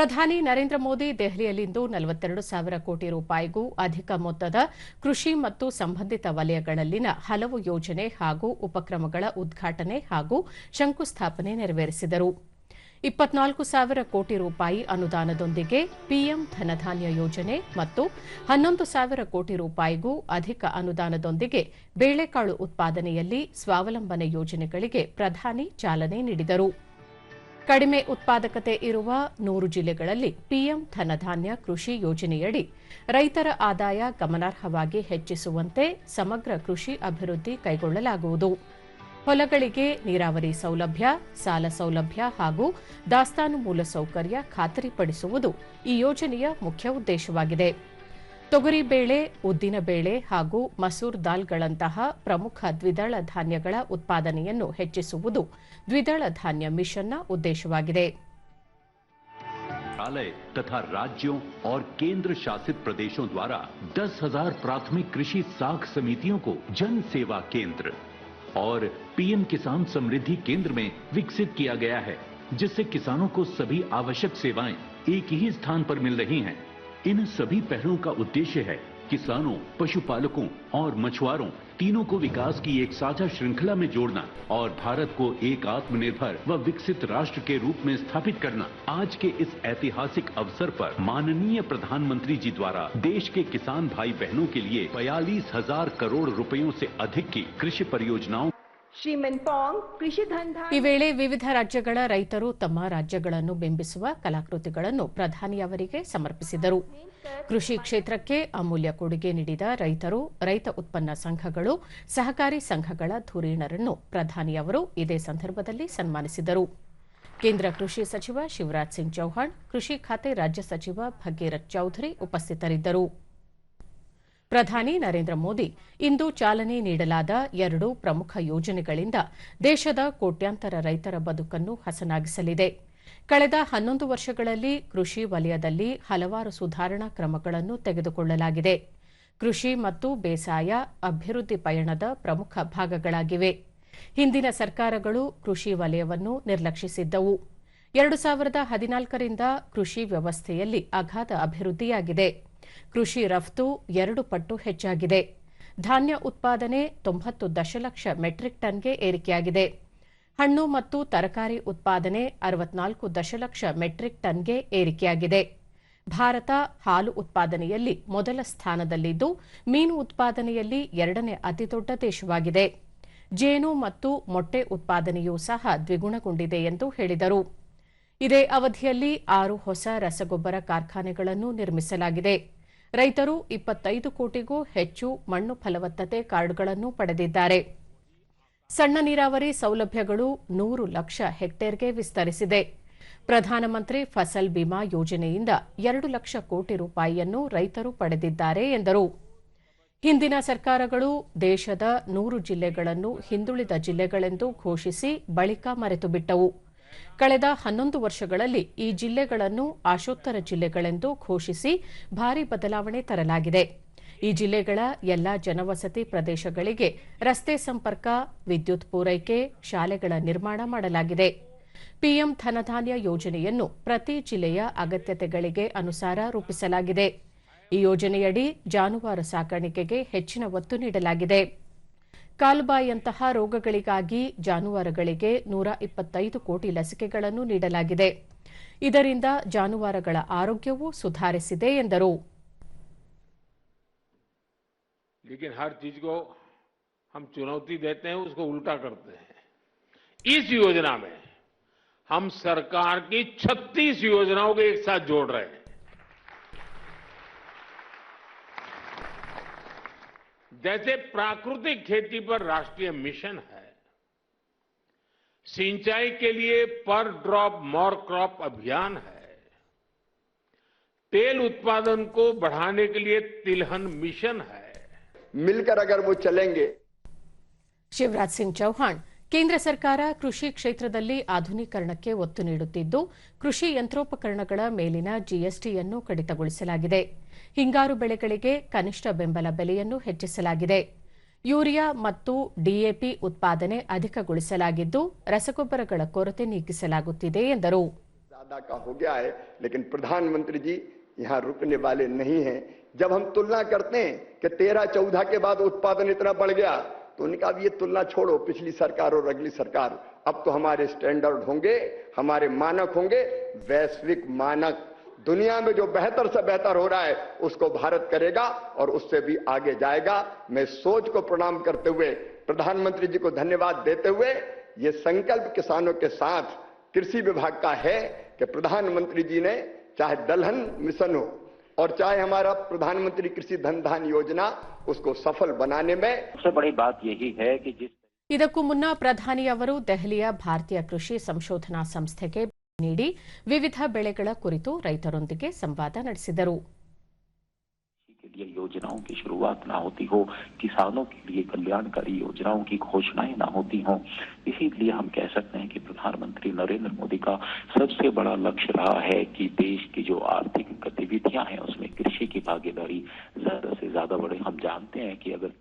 ಪ್ರಧಾನಿ ನರೇಂದ್ರ ಮೋದಿ ದೆಹಲಿಯಲ್ಲಿಂದು ನಲವತ್ತೆರಡು ಸಾವಿರ ಕೋಟಿ ರೂಪಾಯಿಗೂ ಅಧಿಕ ಮೊತ್ತದ ಕೃಷಿ ಮತ್ತು ಸಂಬಂಧಿತ ವಲಯಗಳಲ್ಲಿನ ಹಲವು ಯೋಜನೆ ಹಾಗೂ ಉಪಕ್ರಮಗಳ ಉದ್ಘಾಟನೆ ಹಾಗೂ ಶಂಕುಸ್ಥಾಪನೆ ನೆರವೇರಿಸಿದರು. ಇಪ್ಪತ್ನಾಲ್ಕು ಸಾವಿರ ಕೋಟಿ ರೂಪಾಯಿ ಅನುದಾನದೊಂದಿಗೆ ಪಿಎಂ ಧನಧಾನ್ಯ ಯೋಜನೆ ಮತ್ತು ಹನ್ನೊಂದು ಸಾವಿರ ಕೋಟಿ ರೂಪಾಯಿಗೂ ಅಧಿಕ ಅನುದಾನದೊಂದಿಗೆ ಬೇಳೆಕಾಳು ಉತ್ಪಾದನೆಯಲ್ಲಿ ಸ್ವಾವಲಂಬನೆ ಯೋಜನೆಗಳಿಗೆ ಪ್ರಧಾನಿ ಚಾಲನೆ ನೀಡಿದರು. ಕಡಿಮೆ ಉತ್ಪಾದಕತೆ ಇರುವ ನೂರು ಜಿಲ್ಲೆಗಳಲ್ಲಿ ಪಿಎಂ ಧನಧಾನ್ಯ ಕೃಷಿ ಯೋಜನೆಯಡಿ ರೈತರ ಆದಾಯ ಗಮನಾರ್ಹವಾಗಿ ಹೆಚ್ಚಿಸುವಂತೆ ಸಮಗ್ರ ಕೃಷಿ ಅಭಿವೃದ್ಧಿ ಕೈಗೊಳ್ಳಲಾಗುವುದು. ಹೊಲಗಳಿಗೆ ನೀರಾವರಿ ಸೌಲಭ್ಯ, ಸಾಲ ಸೌಲಭ್ಯ ಹಾಗೂ ದಾಸ್ತಾನು ಮೂಲಸೌಕರ್ಯ ಖಾತರಿಪಡಿಸುವುದು ಈ ಯೋಜನೆಯ ಮುಖ್ಯ ಉದ್ದೇಶವಾಗಿದೆ. ತೊಗರಿಬೇಳೆ ಉದ್ದಿನಬೇಳೆ ಹಾಗೂ ಮಸೂರ್ ದಾಲ್ಗಳಂತಹ ಪ್ರಮುಖ ದ್ವಿದಳ ಧಾನ್ಯಗಳ ಉತ್ಪಾದನೆಯನ್ನು ಹೆಚ್ಚಿಸುವುದು ದ್ವಿದಳ ಧಾನ್ಯ ಮಿಷನ್ನ ಉದ್ದೇಶವಾಗಿದೆ मंत्रालय तथा राज्यों और केंद्र शासित प्रदेशों द्वारा दस हजार प्राथमिक कृषि साख समितियों को जन सेवा केंद्र और पीएम किसान समृद्धि केंद्र में विकसित किया गया है जिससे किसानों को सभी आवश्यक सेवाएं एक ही स्थान पर मिल रही हैं इन सभी पहलों का उद्देश्य है किसानों, पशुपालकों और मछुआरों तीनों को विकास की एक साझा श्रृंखला में जोड़ना और भारत को एक आत्मनिर्भर व विकसित राष्ट्र के रूप में स्थापित करना। आज के इस ऐतिहासिक अवसर पर माननीय प्रधानमंत्री जी द्वारा देश के किसान भाई बहनों के लिए बयालीस हज़ार करोड़ रुपयों से अधिक की कृषि परियोजनाओं ಈ ವೇಳೆ ವಿವಿಧ ರಾಜ್ಯಗಳ ರೈತರು ತಮ್ಮ ರಾಜ್ಯಗಳನ್ನು ಬಿಂಬಿಸುವ ಕಲಾಕೃತಿಗಳನ್ನು ಪ್ರಧಾನಿ ಅವರಿಗೆ ಸಮರ್ಪಿಸಿದರು. ಕೃಷಿ ಕ್ಷೇತ್ರಕ್ಕೆ ಅಮೂಲ್ಯ ಕೊಡುಗೆ ನೀಡಿದ ರೈತರು, ರೈತ ಉತ್ಪನ್ನ ಸಂಘಗಳು, ಸಹಕಾರಿ ಸಂಘಗಳ ಧುರೀಣರನ್ನು ಪ್ರಧಾನಿ ಅವರು ಇದೇ ಸಂದರ್ಭದಲ್ಲಿ ಸನ್ಮಾನಿಸಿದರು. ಕೇಂದ್ರ ಕೃಷಿ ಸಚಿವ ಶಿವರಾಜ್ ಸಿಂಗ್ ಚೌಹಾಣ್, ಕೃಷಿ ಖಾತೆ ರಾಜ್ಯ ಸಚಿವ ಭಗೀರಥ್ ಚೌಧರಿ ಉಪಸ್ಥಿತರಿದ್ದರು. ಪ್ರಧಾನಿ ನರೇಂದ್ರ ಮೋದಿ ಇಂದು ಚಾಲನೆ ನೀಡಲಾದ ಎರಡು ಪ್ರಮುಖ ಯೋಜನೆಗಳಿಂದ ದೇಶದ ಕೋಟ್ಯಾಂತರ ರೈತರ ಬದುಕನ್ನು ಹಸನಾಗಿಸಲಿದೆ. ಕಳೆದ ಹನ್ನೊಂದು ವರ್ಷಗಳಲ್ಲಿ ಕೃಷಿ ವಲಯದಲ್ಲಿ ಹಲವಾರು ಸುಧಾರಣಾ ಕ್ರಮಗಳನ್ನು ತೆಗೆದುಕೊಳ್ಳಲಾಗಿದೆ. ಕೃಷಿ ಮತ್ತು ಬೇಸಾಯ ಅಭಿವೃದ್ಧಿ ಪಯಣದ ಪ್ರಮುಖ ಭಾಗಗಳಾಗಿವೆ. ಹಿಂದಿನ ಸರ್ಕಾರಗಳು ಕೃಷಿ ವಲಯವನ್ನು ನಿರ್ಲಕ್ಷಿಸಿದ್ದವು. ಎರಡು ಸಾವಿರದ ಹದಿನಾಲ್ಕರಿಂದ ಕೃಷಿ ವ್ಯವಸ್ಥೆಯಲ್ಲಿ ಅಗಾಧ ಅಭಿವೃದ್ಧಿಯಾಗಿದೆ. ಕೃಷಿ ರಫ್ತು ಎರಡು ಪಟ್ಟು ಹೆಚ್ಚಾಗಿದೆ. ಧಾನ್ಯ ಉತ್ಪಾದನೆ ತೊಂಬತ್ತು ದಶಲಕ್ಷ ಮೆಟ್ರಿಕ್ ಟನ್ಗೆ ಏರಿಕೆಯಾಗಿದೆ. ಹಣ್ಣು ಮತ್ತು ತರಕಾರಿ ಉತ್ಪಾದನೆ ಅರವತ್ನಾಲ್ಕು ದಶಲಕ್ಷ ಮೆಟ್ರಿಕ್ ಟನ್ಗೆ ಏರಿಕೆಯಾಗಿದೆ. ಭಾರತ ಹಾಲು ಉತ್ಪಾದನೆಯಲ್ಲಿ ಮೊದಲ ಸ್ಥಾನದಲ್ಲಿದ್ದು, ಮೀನು ಉತ್ಪಾದನೆಯಲ್ಲಿ ಎರಡನೇ ಅತಿದೊಡ್ಡ ದೇಶವಾಗಿದೆ. ಜೇನು ಮತ್ತು ಮೊಟ್ಟೆ ಉತ್ಪಾದನೆಯೂ ಸಹ ದ್ವಿಗುಣಗೊಂಡಿದೆ ಎಂದು ಹೇಳಿದರು. ಇದೇ ಅವಧಿಯಲ್ಲಿ ಆರು ಹೊಸ ರಸಗೊಬ್ಬರ ಕಾರ್ಖಾನೆಗಳನ್ನು ನಿರ್ಮಿಸಲಾಗಿದೆ. ರೈತರು ಇಪ್ಪತ್ತೈದು ಕೋಟಿಗೂ ಹೆಚ್ಚು ಮಣ್ಣು ಫಲವತ್ತತೆ ಕಾರ್ಡ್ಗಳನ್ನು ಪಡೆದಿದ್ದಾರೆ. ಸಣ್ಣ ನೀರಾವರಿ ಸೌಲಭ್ಯಗಳು ನೂರು ಲಕ್ಷ ಹೆಕ್ಟೇರ್ಗೆ ವಿಸ್ತರಿಸಿದೆ. ಪ್ರಧಾನಮಂತ್ರಿ ಫಸಲ್ ಬಿಮಾ ಯೋಜನೆಯಿಂದ ಎರಡು ಲಕ್ಷ ಕೋಟಿ ರೂಪಾಯಿಯನ್ನು ರೈತರು ಪಡೆದಿದ್ದಾರೆ ಎಂದರು. ಹಿಂದಿನ ಸರ್ಕಾರಗಳು ದೇಶದ ನೂರು ಜಿಲ್ಲೆಗಳನ್ನು ಹಿಂದುಳಿದ ಜಿಲ್ಲೆಗಳೆಂದು ಘೋಷಿಸಿ ಬಳಿಕ ಮರೆತುಬಿಟ್ಟವು. ಕಳೆದ ಹನ್ನೊಂದು ವರ್ಷಗಳಲ್ಲಿ ಈ ಜಿಲ್ಲೆಗಳನ್ನು ಆಶೋತ್ತರ ಜಿಲ್ಲೆಗಳೆಂದು ಘೋಷಿಸಿ ಭಾರಿ ಬದಲಾವಣೆ ತರಲಾಗಿದೆ. ಈ ಜಿಲ್ಲೆಗಳ ಎಲ್ಲಾ ಜನವಸತಿ ಪ್ರದೇಶಗಳಿಗೆ ರಸ್ತೆ ಸಂಪರ್ಕ, ವಿದ್ಯುತ್ ಪೂರೈಕೆ, ಶಾಲೆಗಳ ನಿರ್ಮಾಣ ಮಾಡಲಾಗಿದೆ. ಪಿಎಂ ಧನಧಾನ್ಯ ಯೋಜನೆಯನ್ನು ಪ್ರತಿ ಜಿಲ್ಲೆಯ ಅಗತ್ಯತೆಗಳಿಗೆ ಅನುಸಾರ ರೂಪಿಸಲಾಗಿದೆ. ಈ ಯೋಜನೆಯಡಿ ಜಾನುವಾರು ಸಾಕಾಣಿಕೆಗೆ ಹೆಚ್ಚಿನ ಒತ್ತು ನೀಡಲಾಗಿದೆ. ಕಾಲ್ಬಾಯಿಯಂತಹ ರೋಗಗಳಿಗಾಗಿ ಜಾನುವಾರುಗಳಿಗೆ ನೂರ ಇಪ್ಪತ್ತೈದು ಕೋಟಿ ಲಸಿಕೆಗಳನ್ನು ನೀಡಲಾಗಿದೆ ಇದರಿಂದ ಜಾನುವಾರುಗಳ ಆರೋಗ್ಯವೂ ಸುಧಾರಿಸಿದೆ ಎಂದರು लेकिन हर चीज को हम चुनौती देते हैं उसको उल्टा करते हैं इस योजना में हम सरकार की 36 योजनाओं को एक साथ जोड़ रहे हैं जैसे प्राकृतिक खेती पर राष्ट्रीय मिशन है सिंचाई के लिए पर ड्रॉप मोर क्रॉप अभियान है तेल उत्पादन को बढ़ाने के लिए तिलहन मिशन है। मिलकर अगर वो चलेंगे। शिवराज सिंह चौहान ಕೇಂದ್ರ ಸರ್ಕಾರ ಕೃಷಿ ಕ್ಷೇತ್ರದಲ್ಲಿ ಆಧುನೀಕರಣಕ್ಕೆ ಒತ್ತು ನೀಡುತ್ತಿದ್ದು ಕೃಷಿ ಯಂತ್ರೋಪಕರಣಗಳ ಮೇಲಿನ ಜಿಎಸ್ಟಿಯನ್ನು ಕಡಿತಗೊಳಿಸಲಾಗಿದೆ ಹಿಂಗಾರು ಬೆಳೆಗಳಿಗೆ ಕನಿಷ್ಠ ಬೆಂಬಲ ಬೆಲೆಯನ್ನು ಹೆಚ್ಚಿಸಲಾಗಿದೆ ಯೂರಿಯಾ ಮತ್ತು ಡಿಎಪಿ ಉತ್ಪಾದನೆ ಅಧಿಕಗೊಳಿಸಲಾಗಿದ್ದು ರಸಗೊಬ್ಬರಗಳ ಕೊರತೆ ನೀಗಿಸಲಾಗುತ್ತಿದೆ ಎಂದರು ज्यादा का हो गया है लेकिन प्रधानमंत्री जी यहाँ रुकने वाले नहीं हैं जब हम तुलना करते हैं कि तेरह चौदह के बाद उत्पादन इतना बढ़ गया तो उनका अब ये तुलना छोड़ो, पिछली सरकार और अगली सरकार। अब तो हमारे स्टैंडर्ड होंगे, हमारे मानक होंगे, वैश्विक मानक। दुनिया में जो बेहतर से बेहतर हो रहा है, उसको भारत करेगा और उससे भी आगे जाएगा। मैं सोच को प्रणाम करते हुए, प्रधानमंत्री जी को धन्यवाद देते हुए, ये संकल्प किसानों के साथ कृषि विभाग का है कि प्रधानमंत्री जी ने, चाहे दलहन मिशन हो और चाहे हमारा प्रधानमंत्री कृषि धन धान योजना उसको सफल बनाने में सबसे बड़ी बात यही है कि जिस ಇದಕ್ಕೂ ಮುನ್ನ ಪ್ರಧಾನಿಯವರು ದೆಹಲಿಯ ಭಾರತೀಯ ಕೃಷಿ ಸಂಶೋಧನಾ ಸಂಸ್ಥೆಗೆ ಭೇಟಿ ನೀಡಿ ವಿವಿಧ ಬೆಳೆಗಳ ಕುರಿತು ರೈತರೊಂದಿಗೆ ಸಂವಾದ ನಡೆಸಿದರು के लिए योजनाओं की शुरुआत ना होती हो, किसानों के लिए कल्याणकारी योजनाओं की घोषणाएँ ना होती हो। इसीलिए हम कह सकते हैं कि प्रधानमंत्री नरेंद्र मोदी का सबसे बड़ा लक्ष्य रहा है कि देश की जो आर्थिक गतिविधियाँ हैं, उसमें कृषि की भागीदारी ज़्यादा से ज़्यादा बढ़े। हम जानते हैं कि अगर